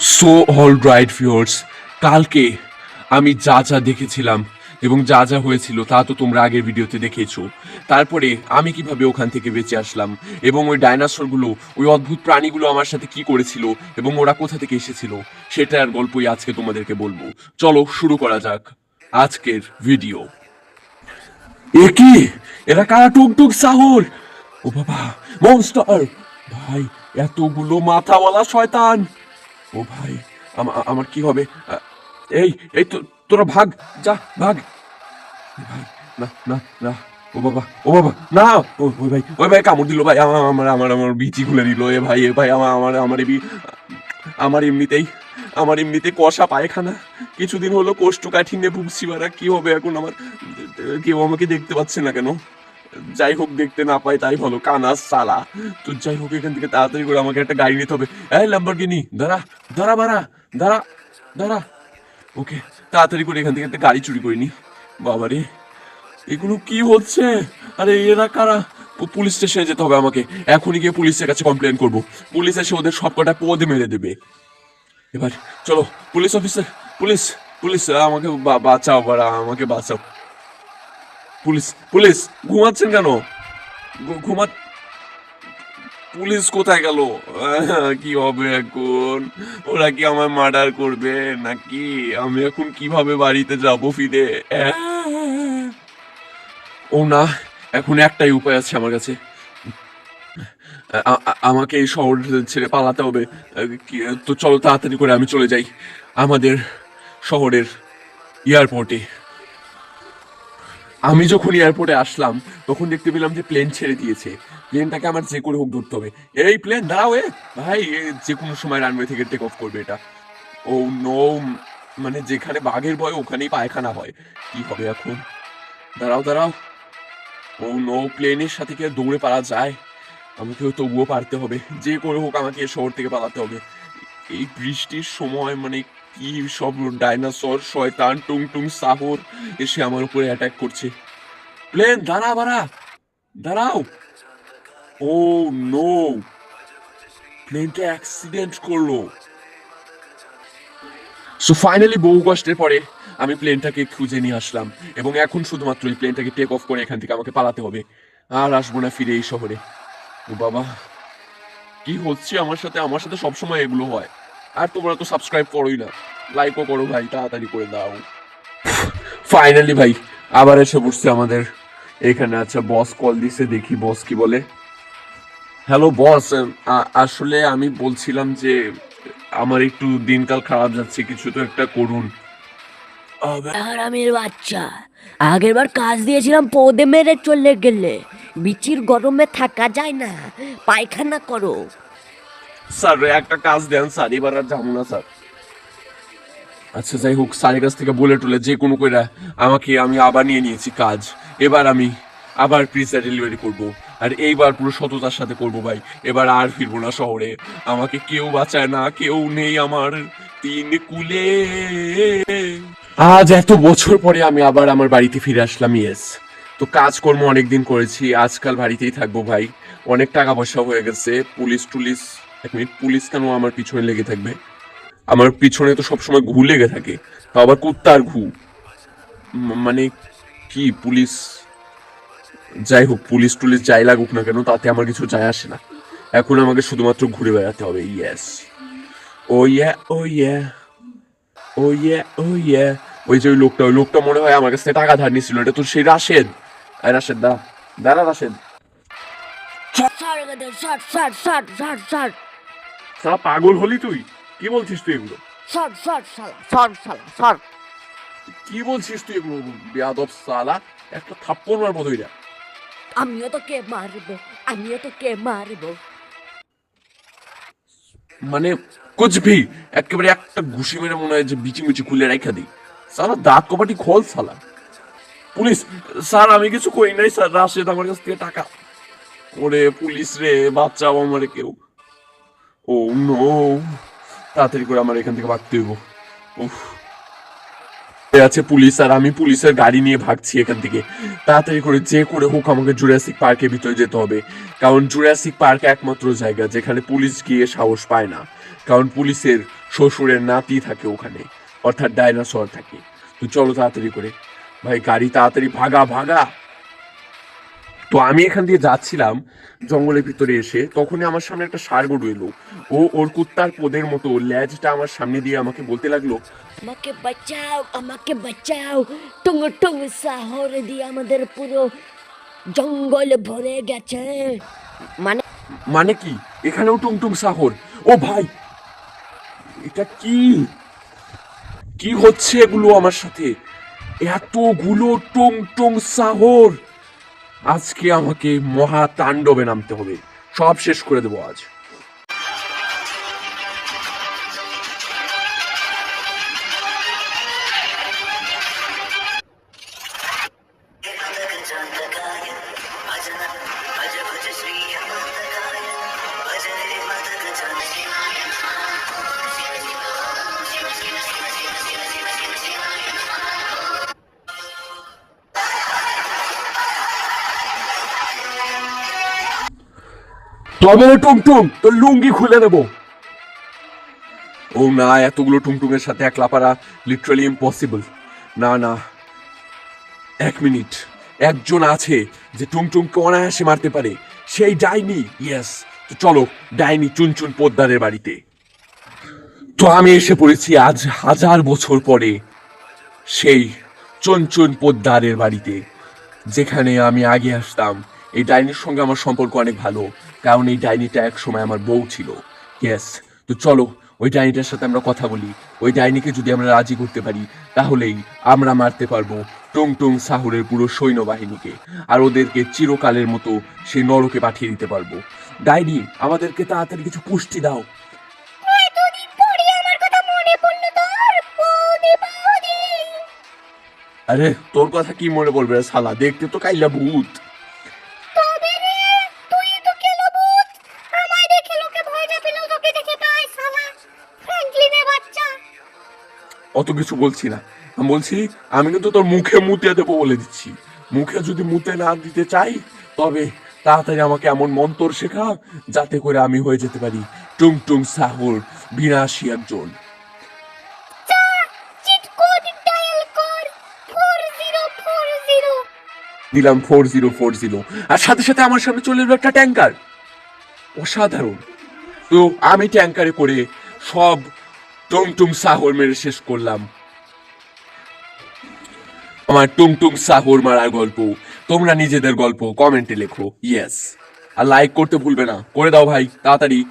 So all right viewers কালকে আমি যা যা দেখেছিলাম এবং যা যা হয়েছিল তা তো তোমরা আগের ভিডিওতে দেখেছ। তারপরে আমি কীভাবে ওখান থেকে বেঁচে আসলাম এবং ওই ডাইনোসরগুলো, ওই অদ্ভুত প্রাণীগুলো আমার সাথে কি করেছিল এবং ওরা কোথা থেকে এসেছিল, সেটার গল্পই আজকে তোমাদেরকে বলব। চলো শুরু করা যাক আজকের ভিডিও। এ কি? এরা কারা? টুকটুক সাহর? ও বাবা মনস্টার ভাই, এতগুলো মাথাওয়ালা শয়তান! ও ভাই আমার কি হবে? এই এই তোরা ভাগ, যা, ভাগ। ভাই, না না না, ও বাবা ও বাবা, না, ও ওই ভাই ওই ভাই, কামড় দিল ভাই আমার আমার আমার আমার বিচি খুলে দিল, এ ভাই এ ভাই আমার আমার আমার আমার এমনিতেই, আমার এমনিতে কষা পায়খানা। কিছুদিন হলো কোষ্ঠকাঠিন্যে ভুগছি বারা কি হবে এখন আমার? কেউ আমাকে দেখতে পাচ্ছে না কেন? যাই হোক দেখতে না পাই, তাই ভালো কানাস সালা। তো যাই হোক, এখান থেকে তাড়াতাড়ি করে আমাকে একটা গাড়ি নিতে হবে। এই ল্যাম্বরগিনি দাঁড়া দাঁড়া বাড়া, দাঁড়া দাঁড়া। ওকে, তাড়াতাড়ি করে এখান থেকে একটা গাড়ি চুরি করিনি। বাবারে, এগুলো কি হচ্ছে? আরে, এরা কারা? পুলিশ স্টেশনে যেতে হবে আমাকে। এখনই গিয়ে পুলিশের কাছে কমপ্লেন করব। পুলিশ এসে ওদের সবকটা পদে মেরে দেবে। এবার, চলো, পুলিশ অফিসার পুলিশ পুলিশ, আমাকে বাঁচাও, বাড়া, আমাকে বাঁচাও। পুলিশ পুলিশ, ঘুমাচ্ছেন কেন? ঘুমা পুলিশ কোথায় গেল? কি হবে এখন? ওরা কি আমায় মার্ডার করবে? নাকি আমি এখন কীভাবে বাড়িতে যাব ফিরে! ও না, এখন একটাই উপায় আছে আমার কাছে। আমাকে এই শহর ছেড়ে পালাতে হবে। তো চলো তাড়াতাড়ি করে আমি চলে যাই। আমাদের শহরের এয়ারপোর্টে। আমি যখন এয়ারপোর্টে আসলাম, তখন দেখতে পেলাম যে প্লেন ছেড়ে দিয়েছে। প্লেনটাকে আমার যে করে হোক ধরতে হবে। এই প্লেন দাঁড়াও এ। ভাই যে কোনো সময় রানওয়ে থেকে টেক অফ করবে এটা। ও নো মানে যেখানে বাঘের ভয়, ওখানেই পায়খানা হয়। কি হবে এখন? দাঁড়াও দাঁড়াও। ও নো প্লেনের সাথে কি দৌড়ে পারা যায়? আমাকে তবুও পারতে হবে। যে করে হোক আমাকে শহর থেকে পালাতে হবে। এই বৃষ্টির সময় মানে কি সব ডাইনোসর, শয়তান টুং টুং সাহর এসে আমার উপরে অ্যাটাক করছে। প্লেন দাঁড়া বাড়া। দাঁড়াও। ও, নো। প্লেনটা অ্যাক্সিডেন্ট করল। সো ফাইনালি বহু কষ্টের পরে আমি প্লেনটাকে খুঁজে নিয়ে আসলাম এবং এখন শুধুমাত্র এই প্লেনটাকে টেক অফ করে এখান থেকে আমাকে পালাতে হবে। আর আসব না ফিরে এই শহরে। ও বাবা, কি হচ্ছে আমার সাথে? আমার সাথে সবসময় এগুলো হয়। আর তোমরা তো সাবস্ক্রাইব করোই না। লাইকও করো ভাই, তাড়াতাড়ি করে দাও। ফাইনালি ভাই, আবার এসে বসছে আমাদের। এখানে আচ্ছা বস কল দিছে, দেখি বস কি বলে। হ্যালো বস আসলে আমি বলছিলাম যে, আমার একটু দিনকাল খারাপ যাচ্ছে, কিছু তো একটা করুন। হারামের বাচ্চা, আগের বার কাজ দিয়েছিলাম, পদে মেরে চলে গেলে। বিচির গরমে থাকা যায় না, পায়খানা করো। স্যার একটা কাজ দেন, স্যার, এবার আর যাব না, স্যার। আচ্ছা যাই হোক, স্যারের কাছ থেকে বলে টলে যে কোনো কইরা আমাকে আমি আবার নিয়ে নিয়েছি কাজ। এবার আমি আবার পিজা ডেলিভারি করব। আর এইবার পুরো সততার সাথে করব, ভাই। এবার আর ফিরবো না শহরে। আমাকে কেউ বাঁচায় না, কেউ নেই আমার তিন কুলে। আজ এত বছর পরে আমি আবার আমার বাড়িতে ফিরে আসলাম ইয়েস তো কাজকর্ম অনেকদিন করেছি, আজকাল বাড়িতেই থাকব, ভাই। অনেক টাকা পয়সা হয়ে গেছে পুলিশ টুলিশ এক মিনিট, পুলিশ কেন আমার পিছনে লেগে থাকবে? আমার পিছনে তো সবসময় ঘু লেগে থাকে, তাও আবার কুত্তার ঘু মানে কি পুলিশ? যাই হোক, পুলিশ টুলিশ যাই লাগুক না কেন, তাতে আমার কিছু যায় আসে না। এখন আমাকে শুধুমাত্র ঘুরে বেড়াতে হবে ইয়েস ও ইয়ে ও ইয়ে ও ইয়ে ও ইয়ে ওই যে ওই লোকটা ওই লোকটা মনে হয় আমার কাছ টাকা ধার নিয়েছিল, এটা তো সেই রাশেদ। আয় রাশেদ দা দাঁড়া রাশেদ। সারা পাগল হলি তুই? কি বলছিস তুই এগুলো? ষাট ষাট শালা শালা ষাট কি বলছিস তুই এগুলো? বেয়াদব সালা একটা থাপ্পড় মারবো তুই আমিও তোকে মারবো আমিও তোকে মারবো। মানে কুছ ভি একেবারে একটা ঘুষি মেরে মনে হয় যে বিচি মিচি খুলে রাখা দিই। সালা দাঁত কপাটি খোল সালা পুলিশ স্যার আমি কিছু কই নাই স্যার রাশেদ আমার কাছ থেকে টাকা। ওরে পুলিশ রে বাচ্চাও আমার কেউ। ও নো তাড়াতাড়ি করে আমার এখান থেকে ভাগতে হইব। উফ। আছে পুলিশ, আর আমি পুলিশের গাড়ি নিয়ে ভাগছি এখান থেকে। তাড়াতাড়ি করে যে করে হোক আমাকে জুরাসিক পার্কের ভিতরে যেতে হবে। কারণ জুরাসিক পার্ক একমাত্র জায়গা যেখানে পুলিশ গিয়ে সাহস পায় না। কারণ পুলিশের শ্বশুরের নাতি থাকে ওখানে, অর্থাৎ ডাইনোসর থাকে। তো চলো তাড়াতাড়ি করে। ভাই, গাড়ি তাড়াতাড়ি ভাগা ভাগা। তো আমি এখান দিয়ে যাচ্ছিলাম জঙ্গলের ভিতরে এসে তখনই আমার সামনে একটা ষাঁড় গরু এলো। ও ওর কুত্তার পোদের মতো ল্যাজটা আমার সামনে দিয়ে আমাকে বলতে লাগল আমাকে বাঁচাও আমাকে বাঁচাও টুং টুং শহর দিয়ে আমাদের পুরো জঙ্গল ভরে গেছে। মানে মানে কি? এখানেও টুংটুং সাহর? ও ভাই এটা কি? কি হচ্ছে এগুলো আমার সাথে? এতগুলো টুং টুং সাহর! আজকে আমাকে মহা তাণ্ডবে নামতে হবে। সব শেষ করে দেবো আজ। তবে টুংটুং তোর লুঙ্গি খুলে নেব ও না, এতগুলো টুংটুংয়ের সাথে একলা পারা লিটারালি ইম্পসিবল না না, এক মিনিট। একজন আছে যে টুংটুংকে অনায়াসে মারতে পারে। সেই ডাইনি ইয়েস তো চলো, ডাইনি চুনচুন পোদ্দারের বাড়িতে। তো আমি এসে পড়েছি আজ হাজার বছর পরে সেই চুনচুন পোদ্দারের বাড়িতে, যেখানে আমি আগে আসতাম। এই ডাইনির সঙ্গে আমার সম্পর্ক অনেক ভালো। কারণ এই ডাইনিটা এক সময় আমার বউ ছিল। ইয়েস তো চলো ওই ডাইনিটার সাথে আমরা কথা বলি। ওই ডাইনিকে যদি আমরা রাজি করতে পারি তাহলেই আমরা মারতে পারব টুং টুং সাহুরের পুরো সৈন্যবাহিনীকে। আর ওদেরকে চিরকালের মতো সেই নরকে পাঠিয়ে দিতে পারব। ডাইনি আমাদেরকে তাড়াতাড়ি কিছু পুষ্টি দাও। আরে তোর কথা কি মনে পড়বে শালা? দেখতে তো কাইলা ভূত। অত কিছু বলছি না। আমি বলছি আমি কিন্তু তোর মুখে মুতে দেবো বলে দিচ্ছি। মুখে যদি মুতে না দিতে চাই তবে তাড়াতাড়ি আমাকে এমন মন্তর শেখা যাতে করে আমি হয়ে যেতে পারি। টুং টুং সাহুর বিনাশী একজন। দিলাম ফোর জিরো ফোর জিরো। আর সাথে সাথে আমার সামনে চলে এলো একটা ট্যাঙ্কার। অসাধারণ। তো আমি ট্যাঙ্কারে করে সব টুংটুং সাহর মেরে শেষ করলাম। আমার টুমটুম সাহর মারার গল্প, তোমরা নিজেদের গল্প কমেন্টে লেখো। ইয়েস আর লাইক করতে ভুলবে না। করে দাও ভাই, তাড়াতাড়ি।